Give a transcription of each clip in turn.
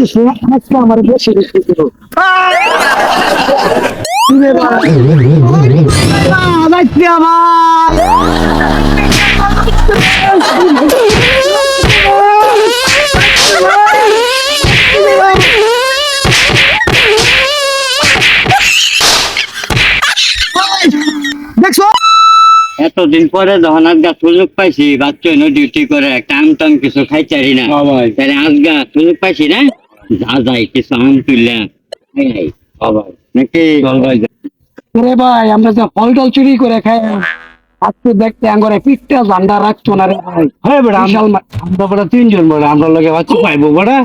দিছে আজকে আমার বেশি বেশি দিল দেখছ? এতদিন পরে যখন আজগা সুযোগ পাইছি বাচ্চা ডিউটি করে একটা আম টাম কিছু খাইচারি না তাহলে আজগা সুযোগ পাইছি না? যা যাই কিছু আম তুললাম নাকি? রে ভাই আমরা যা ফল টল চুরি করে খাই আজকে দেখতে আঙ্গরে পিঠটা ঝান্ডা রাখছো না রে ভাই? হ্যাঁ বিশাল আমরা বেটা তিনজন বেটা আমরা লগে বাচ্চা পাইবো বেটা।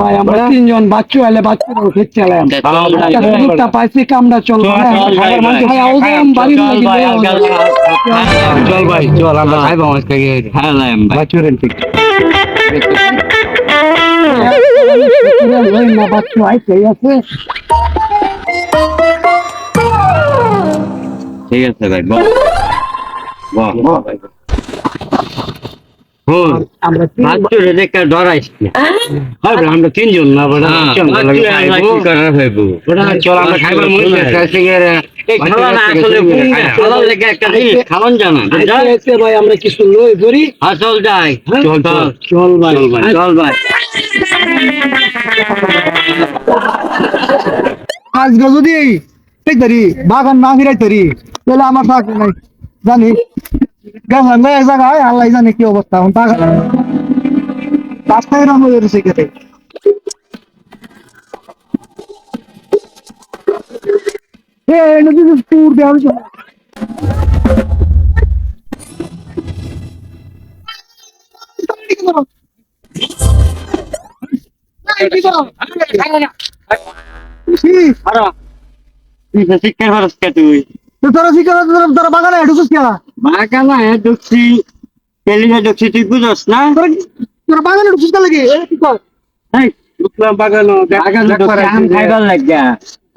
ভাই আমরা তিনজন বাচ্চু আইলে বাচ্চা উঠে চালাম একটা পাইছি কামড়া চল চল, ভাই, চল আমরা খাইবো আজকে হ্যাঁ লাইম ভাই। বাচ্চুরেন ঠিক ওই না বাচ্চু আইছে আছে ঠিক আছে ভাই বল বল হুন আমরা তিনজন না হ্যাঁ, চল আমরা খাইবার মনে ভাই আমরা কিছু লই হ্যাঁ চল যাই। চল চল। ভাই। চল ভাই। আজকে যদি ঠিক ধরি বাগান না ফিরাই ধরি তাহলে আমার থাকবে নাই। জানি। গেলাম এক জায়গায় আল্লাহ জানে কি অবস্থা। বাগান রাস্তায় রাম হয়ে গেছে কেটে কে? তুই তো তোরা শিকার তোরা বাগানে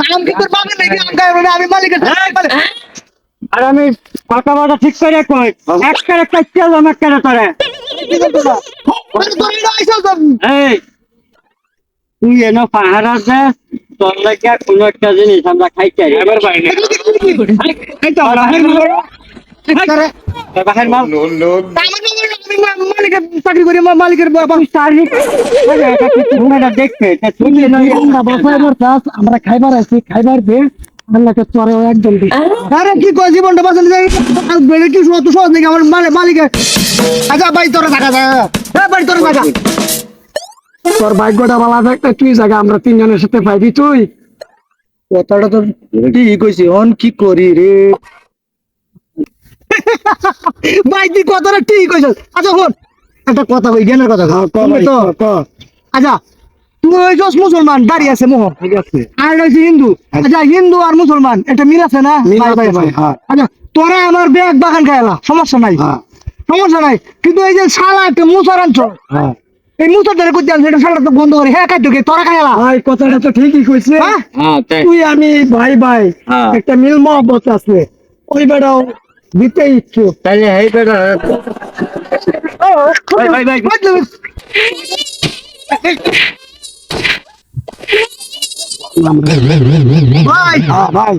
লাগে আম মালিকের আর আমি কথা বাটা ঠিক করে কই? এক করে কাটতে এলাম এক করে তোরে তুই এন পাহাড় আছে তোর লাগিয়া কোনো একটা জিনিস আমরা খাইতে এবার পাই না। করে বাহির মাল। আমরা খাইবার আছি খাইবার দে আল্লাহকে চরে কি কই জীবনটা বেড়ে কি সহজ নাকি আমার মালিকের আচ্ছা হ্যাঁ তোরা থাকা তোর ভাগ্যটা ভালো থাকতে তুই জায়গা আমরা তিনজনের সাথে পাইবি তুই কথাটা তো ঠিক কইছি অন কি করি রে ভাই তুই কথাটা ঠিক কইছ আচ্ছা হন একটা কথা কই জ্ঞানের কথা কই তো? আচ্ছা তুই মুসলমান দাঁড়িয়ে আছে মোহ আর হইছে হিন্দু। আচ্ছা হিন্দু আর মুসলমান এটা মিল আছে না। হ্যাঁ। আচ্ছা তোরা আমার ব্যাগ বাগান খাইলা সমস্যা নাই। হ্যাঁ। সমস্যা নাই। কিন্তু এই যে শালা একটা মুসার আনছ হ্যাঁ। এই মুসার ধরে করতে আনছে এটা শালা তো বন্ধ করে হ্যাঁ খাইতো তোরা খাইলা ভাই কথাটা তো ঠিকই কইছে। হ্যাঁ? হ্যাঁ তাই। আমি ভাই ভাই হ্যাঁ। একটা মিল মহব্বত আছে। ওই বেটাও দিতে ইচ্ছুক তাহলে এই বেটা। ভাই, ভাই, ভাই। ভাই হ্যাঁ ভাই।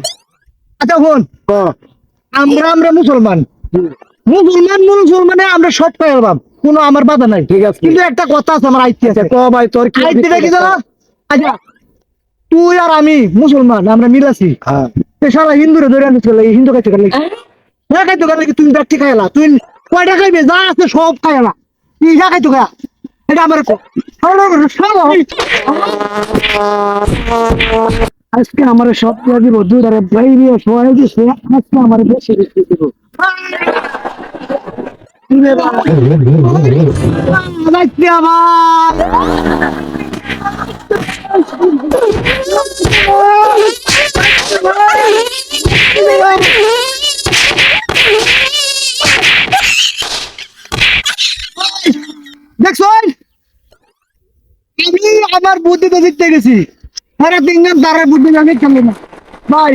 আচ্ছা হন আমরা আমরা মুসলমান। মুসলমান মুসলমানে আমরা সব পাইলাম কোনো আমার বাধা নাই। ঠিক আছে। কিন্তু একটা কথা আছে আমার আইতে আছে। ক ভাই তোর কি আইতে কি জানা? আচ্ছা তুই আর আমি মুসলমান আমরা মিল আছি হ্যাঁ সারা হিন্দুরে ধরে আনতে হিন্দু খাইতে হ্যাঁ খাইতে গেলে তুমি ব্যক্তি খাইলা তুই কয়টা খাইবে? যা আছে সব খাইলা তুই হ্যাঁ খাইতে খায়া এটা আমার কো। আজকে আমার সব দিয়ে দিব দুধ বাইরে সবাই দিছে আজকে আমার বেশি বেশি দিব। আমার দেখছ আমি আমার বুদ্ধি তো জিততে গেছি। সারা তিন দিন তারা বুদ্ধি আমি খেলি না। ভাই